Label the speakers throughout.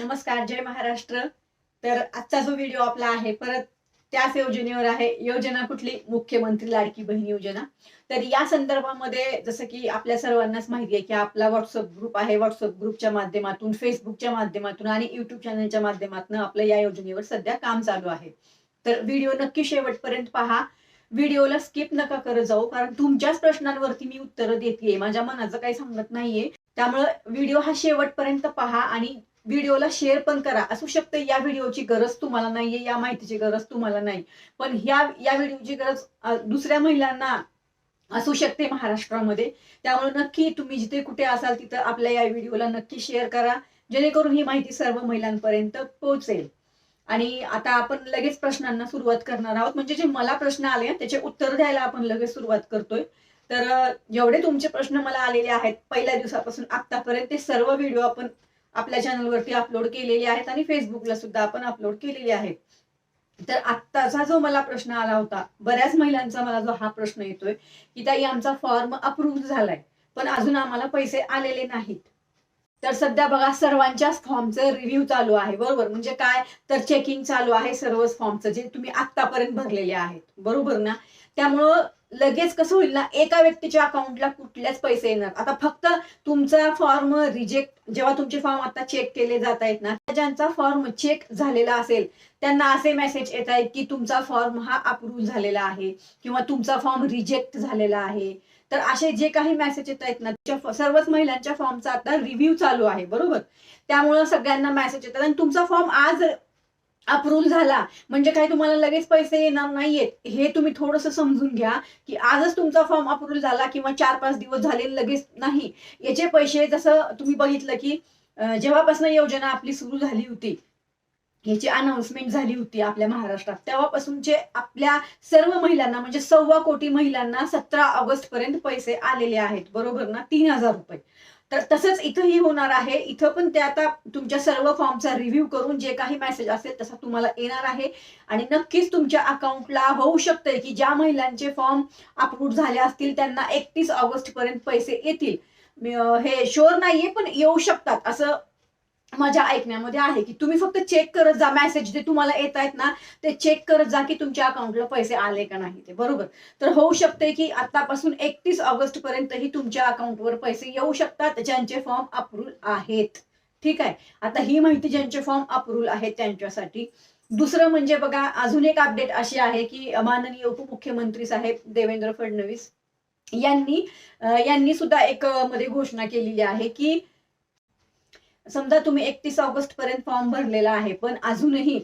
Speaker 1: नमस्कार जय महाराष्ट्र. तर आजचा जो व्हिडिओ आपला आहे परत त्याच योजनेवर आहे. योजना कुठली? मुख्यमंत्री लाडकी बहीण योजना. तर या संदर्भामध्ये जसं की आपल्या सर्वांनाच माहिती आहे की आपला व्हॉट्सअप ग्रुप आहे. व्हॉट्सअप ग्रुपच्या माध्यमातून फेसबुकच्या माध्यमातून आणि युट्यूब चॅनलच्या माध्यमातून आपलं या योजनेवर सध्या काम चालू आहे. तर व्हिडिओ नक्की शेवटपर्यंत पहा. व्हिडिओला स्किप नका करत जाऊ कारण तुमच्याच प्रश्नांवरती मी उत्तरं देते माझ्या मनाचं काही सांगत नाहीये. त्यामुळं व्हिडिओ हा शेवटपर्यंत पहा आणि व्हिडिओला शेअर पण करा. असू शकतं या व्हिडिओची गरज तुम्हाला नाहीये या माहितीची गरज तुम्हाला नाही. पण ह्या या व्हिडिओची गरज दुसऱ्या महिलांना असू शकते महाराष्ट्रामध्ये. त्यामुळे नक्की तुम्ही जिथे कुठे असाल तिथं आपल्या या व्हिडिओला नक्की शेअर करा. जेणेकरून ही माहिती सर्व महिलांपर्यंत पोहोचेल. आणि आता आपण लगेच प्रश्नांना सुरुवात करणार आहोत. म्हणजे जे मला प्रश्न आले त्याचे उत्तर द्यायला आपण लगेच सुरुवात करतोय. तर जेवढे तुमचे प्रश्न मला आलेले आहेत पहिल्या दिवसापासून आतापर्यंत ते सर्व व्हिडिओ आपण आपल्या चॅनलवरती अपलोड केलेले आहेत आणि फेसबुकला सुद्धा आपण अपलोड केलेले आहेत. तर आत्ताचा जो मला प्रश्न आला होता बऱ्याच महिलांचा मला जो हा प्रश्न येतोय की ताई आमचा फॉर्म अप्रूव्ह झालाय पण अजून आम्हाला पैसे आलेले नाहीत. तर सध्या बघा सर्वांच्याच फॉर्मचं रिव्ह्यू चालू आहे बरोबर? म्हणजे काय? तर चेकिंग चालू आहे सर्वच फॉर्मचं जे तुम्ही आत्तापर्यंत भरलेले आहेत. बरोबर ना? त्यामुळं लगेच कसं होईल ना एका व्यक्तीच्या अकाउंटला कुठल्याच पैसे येणार. आता फक्त तुमचा फॉर्म रिजेक्ट जेव्हा तुमचे फॉर्म आता चेक केले जात आहेत ना ज्यांचा फॉर्म चेक झालेला असेल त्यांना असे मेसेज येत आहेत की तुमचा फॉर्म हा अप्रूव्ह झालेला आहे किंवा तुमचा फॉर्म रिजेक्ट झालेला आहे. तर असे जे काही मेसेज येत आहेत ना सर्वच महिलांच्या फॉर्मचा आता रिव्ह्यू चालू आहे बरोबर? त्यामुळं सगळ्यांना मेसेज येतात. आणि तुमचा फॉर्म आज अप्रूव्ह झाला. म्हणजे काय तुम्हाला लगेच पैसे येणार नाहीयेत. हे तुम्ही थोडस समजून घ्या की आजच तुमचा फॉर्म अप्रूव्ह झाला किंवा चार पाच दिवस झाले लगेच नाही. याचे पैसे जसं तुम्ही बघितलं की जेव्हापासून योजना आपली सुरू झाली होती याची अनाउन्समेंट झाली होती आपल्या महाराष्ट्रात तेव्हापासूनचे आपल्या सर्व महिलांना म्हणजे सव्वा कोटी महिलांना सतरा ऑगस्ट पर्यंत पैसे आलेले आहेत. बरोबर ना? तीन हजार रुपये. तर तसंच इथंही होणार आहे. इथं पण ते आता तुमच्या सर्व फॉर्मचा रिव्ह्यू करून जे काही मेसेज असेल तसा तुम्हाला येणार आहे. आणि नक्कीच तुमच्या अकाउंटला होऊ शकतंय की ज्या महिलांचे फॉर्म अप्रूव्ह झाले असतील त्यांना एकतीस ऑगस्ट पर्यंत पैसे येतील. हे शोर नाहीये पण येऊ शकतात. असं माझ्या ऐकण्यामध्ये आहे की तुम्ही फक्त चेक करत जा मेसेज जे तुम्हाला येत आहेत ना ते चेक करत जा की तुमच्या अकाउंटला पैसे आले का नाही ते बरोबर? तर होऊ शकते की आतापासून एकतीस ऑगस्ट पर्यंतही तुमच्या अकाउंटवर पैसे येऊ शकतात ज्यांचे फॉर्म अप्रूव्ह आहेत. ठीक आहे? आता ही माहिती ज्यांचे फॉर्म अप्रूव्ह आहेत त्यांच्यासाठी. दुसरं म्हणजे बघा अजून एक अपडेट अशी आहे की माननीय उपमुख्यमंत्री साहेब देवेंद्र फडणवीस यांनी यांनी सुद्धा एक मध्ये घोषणा केलेली आहे की समजा तुम्ही एकतीस ऑगस्ट पर्यंत फॉर्म भरलेला आहे पण अजूनही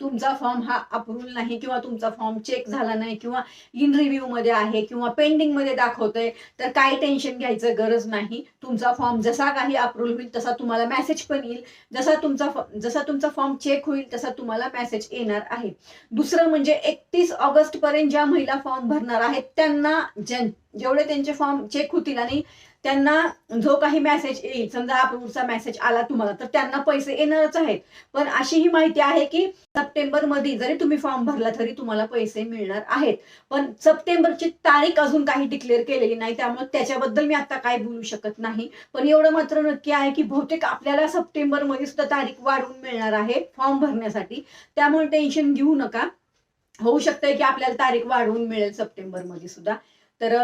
Speaker 1: तुमचा फॉर्म हा अप्रूव्ह नाही किंवा तुमचा फॉर्म चेक झाला नाही किंवा इन रिव्ह्यू मध्ये आहे किंवा पेंडिंगमध्ये दाखवतोय तर काय टेन्शन घ्यायचं गरज नाही. तुमचा फॉर्म जसा काही अप्रूव्ह होईल तसा तुम्हाला मेसेज पण येईल. जसा तुमचा जसा तुमचा फॉर्म चेक होईल तसा तुम्हाला मेसेज येणार आहे. दुसरं म्हणजे एकतीस ऑगस्ट पर्यंत ज्या महिला फॉर्म भरणार आहेत त्यांना जेवढे त्यांचे फॉर्म चेक होतील आणि त्यांना जो काही मेसेज येईल समजा अप्रूव्हचा मेसेज आला तुम्हाला तर त्यांना पैसे येणारच आहेत. पण अशी ही माहिती आहे की सप्टेंबरमध्ये जरी तुम्ही फॉर्म भरला तरी तुम्हाला पैसे मिळणार आहेत. पण सप्टेंबरची तारीख अजून काही डिक्लेअर केलेली नाही त्यामुळे त्याच्याबद्दल मी आता काय बोलू शकत नाही. पण एवढं मात्र नक्की आहे की बहुतेक आपल्याला सप्टेंबरमध्ये सुद्धा तारीख वाढवून मिळणार आहे फॉर्म भरण्यासाठी. त्यामुळे टेन्शन घेऊ नका. होऊ शकतंय की आपल्याला तारीख वाढवून मिळेल सप्टेंबरमध्ये सुद्धा. तर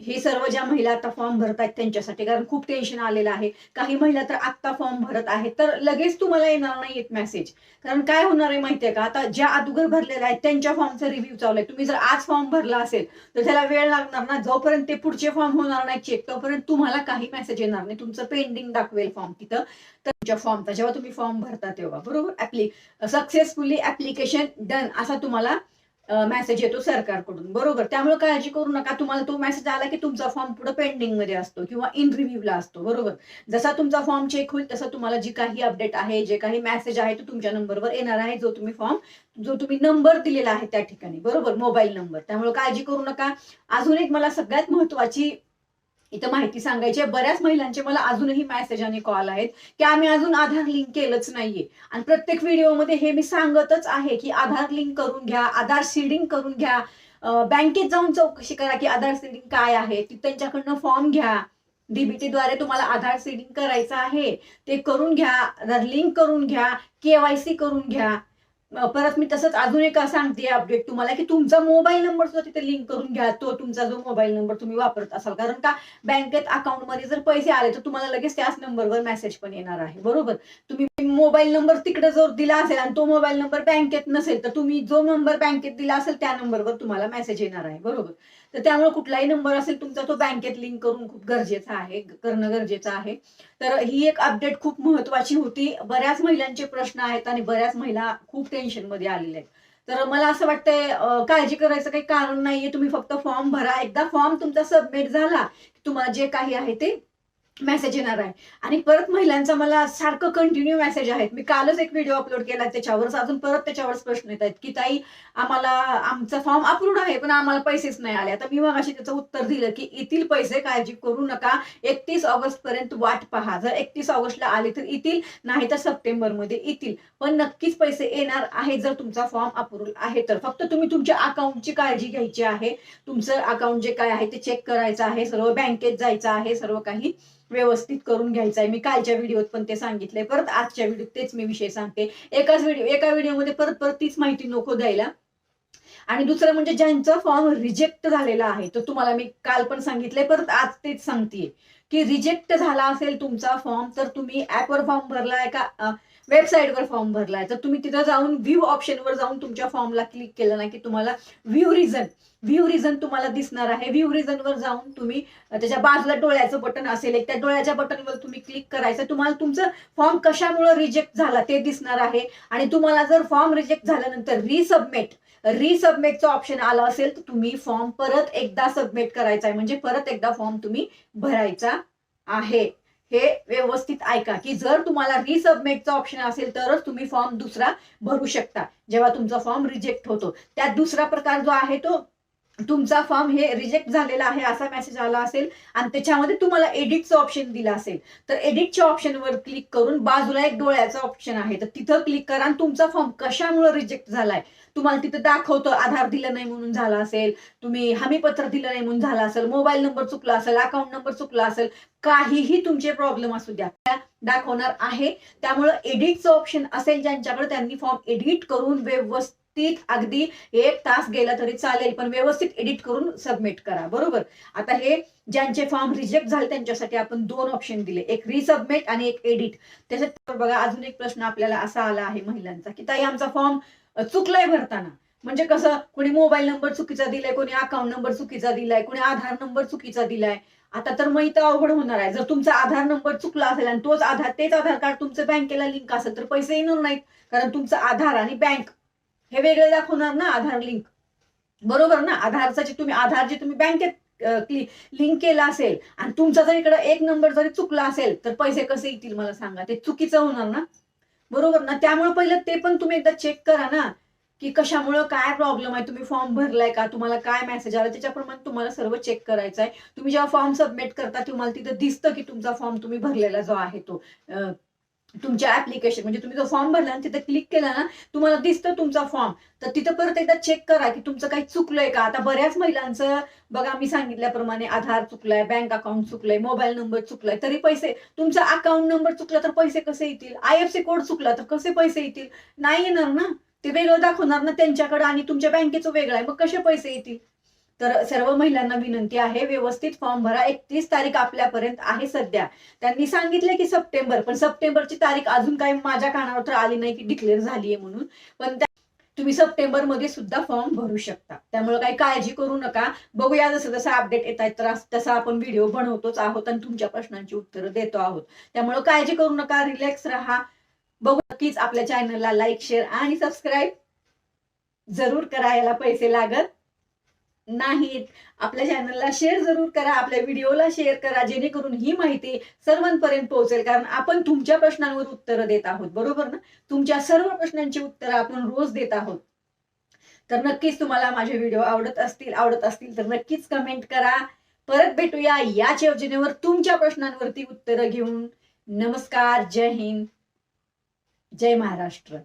Speaker 1: हे सर्व ज्या महिला आता फॉर्म भरत आहेत त्यांच्यासाठी कारण खूप टेन्शन आलेलं आहे. काही महिला तर आत्ता फॉर्म भरत आहेत तर लगेच तुम्हाला येणार नाही मेसेज कारण काय होणार आहे माहितीये का? आता ज्या अगोदर भरलेल्या आहेत त्यांच्या फॉर्मचा रिव्ह्यू चालू आहे. तुम्ही जर आज फॉर्म भरला असेल तर त्याला वेळ लागणार ना. जोपर्यंत ते पुढचे फॉर्म होणार नाही चेक तोपर्यंत तुम्हाला काही मेसेज येणार नाही. तुमचं पेंडिंग दाखवेल फॉर्म तिथं. तर तुमच्या फॉर्मचा जेव्हा तुम्ही फॉर्म भरता तेव्हा. बरोबर? ऍप्ली सक्सेसफुली ऍप्लिकेशन डन असा तुम्हाला मेसेज येतो सरकारकडून. बरोबर? त्यामुळे काळजी करू नका. तुम्हाला तो मेसेज आला की तुमचा फॉर्म पुढे पेंडिंगमध्ये असतो किंवा इन रिव्ह्यूला असतो. बरोबर? जसा तुमचा फॉर्म चेक होईल तसा तुम्हाला जी काही अपडेट आहे जे काही मेसेज आहे तो तुमच्या नंबरवर येणार आहे जो तुम्ही फॉर्म जो तुम्ही नंबर दिलेला आहे त्या ठिकाणी. बरोबर? मोबाईल नंबर त्यामुळे काळजी करू नका. अजून एक मला सगळ्यात महत्वाची इथं माहिती सांगायची आहे बऱ्याच महिलांचे मला अजूनही मेसेज आणि कॉल आहेत की आम्ही अजून आधार लिंक केलंच नाहीये. आणि प्रत्येक व्हिडिओमध्ये हे मी सांगतच आहे की आधार लिंक करून घ्या आधार सीडिंग करून घ्या. बँकेत जाऊन चौकशी करा की आधार सीडिंग काय आहे. ती त्यांच्याकडनं फॉर्म घ्या. डीबीटी द्वारे तुम्हाला आधार सीडिंग करायचं आहे. ते करून घ्या लिंक करून घ्या केवायसी करून घ्या. परत मी तसंच अजून एक सांगते अपडेट तुम्हाला की तुमचा मोबाईल नंबर सुद्धा तिथे लिंक करून घ्या. तो तुमचा जो मोबाईल नंबर तुम्ही वापरत असाल. कारण का बँकेत अकाउंटमध्ये जर पैसे आले तर तुम्हाला लगेच त्याच नंबरवर मेसेज पण येणार आहे. बरोबर? तुम्ही मोबाईल नंबर तिकडे जर दिला असेल आणि तो मोबाईल नंबर बँकेत नसेल तर तुम्ही जो नंबर बँकेत दिला असेल त्या नंबरवर तुम्हाला मेसेज येणार आहे. बरोबर? तर त्यामुळे कुठलाही नंबर असेल तुमचा तो बँकेत लिंक करून खूप गरजेचं आहे करणं गरजेचं आहे. तर ही एक अपडेट खूप महत्वाची होती. बऱ्याच महिलांचे प्रश्न आहेत आणि बऱ्याच महिला खूप टेन्शनमध्ये आलेल्या आहेत. तर मला असं वाटतंय काळजी करायचं काही कारण नाहीये. तुम्ही फक्त फॉर्म भरा. एकदा फॉर्म तुमचा सबमिट झाला तुम्हाला जे काही आहे ते मेसेज येणार आहे. आणि परत महिलांचा मला सारखं कंटिन्यू मेसेज आहेत. मी कालच एक व्हिडिओ अपलोड केला त्याच्यावरच. अजून परत त्याच्यावरच प्रश्न येत आहेत की ताई आम्हाला आमचा फॉर्म अप्रूव्ड आहे पण आम्हाला पैसेच नाही आले. आता मी मग अशी त्याचं उत्तर दिलं की येतील पैसे काळजी करू नका. एकतीस ऑगस्ट पर्यंत वाट पहा. जर एकतीस ऑगस्टला आले तर येतील नाही तर सप्टेंबरमध्ये येतील. पण नक्कीच पैसे येणार आहे जर तुमचा फॉर्म अप्रूव्हल आहे तर. फक्त तुम्ही तुमच्या अकाउंटची काळजी घ्यायची आहे. तुमचं अकाउंट जे काय आहे ते चेक करायचं आहे. सर्व बँकेत जायचं आहे सर्व काही. व्यवस्थित करून घ्यायचं आहे मी कालच्या व्हिडिओत पण ते सांगितलंय. परत आजच्या व्हिडिओत तेच मी विषय सांगते. एकाच व्हिडिओ एका व्हिडिओमध्ये परत परत तीच माहिती नको द्यायला. आणि दुसरं म्हणजे ज्यांचा फॉर्म रिजेक्ट झालेला आहे तर तुम्हाला मी काल पण सांगितलंय परत आज तेच सांगतेय. की रिजेक्ट झाला असेल तुमचा फॉर्म तर तुम्ही ऍपवर फॉर्म भरलाय का? वेबसाईटवर फॉर्म भरलाय. तर तुम्ही तिथं जाऊन व्ह्यू ऑप्शनवर जाऊन तुमच्या फॉर्मला क्लिक केलं ना की तुम्हाला व्ह्यू रिझन व्ह्यू रिझन तुम्हाला दिसणार आहे. व्ह्यू रिझनवर जाऊन तुम्ही त्याच्या बाजूला डोळ्याचं बटन असेल एक त्या डोळ्याच्या बटनवर तुम्ही क्लिक करायचं. तुम्हाला तुमचं फॉर्म कशामुळे रिजेक्ट झाला ते दिसणार आहे. आणि तुम्हाला जर फॉर्म रिजेक्ट झाल्यानंतर रिसबमिट रिसबमिटचा ऑप्शन आलं असेल तर तुम्ही फॉर्म परत एकदा सबमिट करायचा आहे. म्हणजे परत एकदा फॉर्म तुम्ही भरायचा आहे. हे व्यवस्थित ऐका की जर तुम्हाला रिसबमिटचा ऑप्शन असेल तरच तुम्ही फॉर्म दुसरा भरू शकता. जेव्हा तुमचा फॉर्म रिजेक्ट होतो. त्यात दुसरा प्रकार जो आहे तो तुमचा फॉर्म हे रिजेक्ट झालेला आहे असा मेसेज आला असेल आणि त्याच्यामध्ये तुम्हाला एडिटचं ऑप्शन दिलं असेल. तर एडिटच्या ऑप्शनवर क्लिक करून बाजूला एक डोळ्याचा ऑप्शन आहे. तर तिथं क्लिक करा आणि तुमचा फॉर्म कशामुळे रिजेक्ट झालाय? तुम्हाला तिथं दाखवतं आधार दिलं नाही म्हणून झाला असेल तुम्ही हमीपत्र दिलं नाही म्हणून झाला असेल मोबाईल नंबर चुकला असेल अकाउंट नंबर चुकला असेल काहीही तुमचे प्रॉब्लेम असू द्या. त्या दाखवणार आहे. त्यामुळं एडिटचं ऑप्शन असेल ज्यांच्याकडे त्यांनी फॉर्म एडिट करून व्यवस्थित अगदी एक तास गेला तरी चालेल पण व्यवस्थित एडिट करून सबमिट करा बरोबर? आता हे ज्यांचे फॉर्म रिजेक्ट झाले त्यांच्यासाठी आपण दोन ऑप्शन दिले एक रिसबमिट आणि एक एडिट त्याच्यात बघा अजून एक प्रश्न आपल्याला असा आला आहे महिलांचा की ताई आमचा फॉर्म चुकलाय भरताना. म्हणजे कसं कोणी मोबाईल नंबर चुकीचा दिलाय कोणी अकाउंट नंबर चुकीचा दिलाय कोणी आधार नंबर चुकीचा दिलाय. आता तर मग इथं अवघड होणार आहे. जर तुमचा आधार नंबर चुकला असेल आणि तोच आधार तेच आधार कार्ड तुमचं बँकेला लिंक असेल तर पैसे येणार नाहीत. कारण तुमचं आधार आणि बँक हे वेगळे दाखवणार ना आधार लिंक बरोबर ना? आधारचा जे तुम्ही आधार जे तुम्ही बँकेत लिंक केला असेल आणि तुमचा जर इकडे एक नंबर जरी चुकला असेल तर पैसे कसे येतील मला सांगा? ते चुकीचं होणार ना? बरोबर ना? त्यामुळे पहिलं ते पण तुम्ही एकदा चेक करा ना की कशामुळं काय प्रॉब्लेम आहे? तुम्ही फॉर्म भरलाय का? तुम्हाला काय मेसेज आला? त्याच्याप्रमाणे तुम्हाला सर्व चेक करायचं आहे तुम्ही जेव्हा फॉर्म सबमिट करता तुम्हाला तिथं दिसतं की तुमचा फॉर्म तुम्ही भरलेला जो आहे तो. तुमच्या ऍप्लिकेशन म्हणजे तुम्ही जो फॉर्म भरला आणि तिथं क्लिक केला ना तुम्हाला दिसतं तुमचा फॉर्म तर तिथं परत एकदा चेक करा की तुमचं काही चुकलंय का? आता बऱ्याच महिलांचं बघा मी सांगितल्याप्रमाणे आधार चुकलाय बँक अकाउंट चुकलाय मोबाईल नंबर चुकलाय तरी पैसे तुमचा अकाउंट नंबर चुकला तर पैसे कसे येतील? आय एफ सी कोड चुकला तर कसे पैसे येतील? नाही येणार ना. ते वेगळं दाखवणार ना त्यांच्याकडे आणि तुमच्या बँकेचं वेगळं आहे. मग कसे पैसे येतील? तर सर्व महिलांना विनंती आहे व्यवस्थित फॉर्म भरा. एकतीस तारीख आपल्यापर्यंत आहे सध्या. त्यांनी सांगितले की सप्टेंबर पण सप्टेंबरची तारीख अजून काही माझ्या कानावर तर आली नाही की डिक्लेअर झालीये म्हणून. पण त्या- तुम्ही सप्टेंबरमध्ये सुद्धा फॉर्म भरू शकता. त्यामुळे काही काळजी करू नका. बघूया जसं जसं अपडेट येत आहेत तर तसा आपण व्हिडिओ बनवतोच आहोत आणि तुमच्या प्रश्नांची उत्तरं देतो आहोत. त्यामुळे काळजी करू नका रिलॅक्स राहा. बघू नक्कीच आपल्या चॅनलला लाईक शेअर आणि सबस्क्राईब जरूर करायला पैसे लागत नाहीत. आपल्या चॅनलला शेअर जरूर करा आपल्या व्हिडिओला शेअर करा जेणेकरून ही माहिती सर्वांपर्यंत पोहोचेल. कारण आपण तुमच्या प्रश्नांवर उत्तरं देत आहोत बरोबर ना? तुमच्या सर्व प्रश्नांची उत्तरं आपण रोज देत आहोत. तर नक्कीच तुम्हाला माझे व्हिडिओ आवडत असतील आवडत असतील तर नक्कीच कमेंट करा. परत भेटूया याच योजनेवर तुमच्या प्रश्नांवरती उत्तरं घेऊन. नमस्कार जय हिंद जय महाराष्ट्र.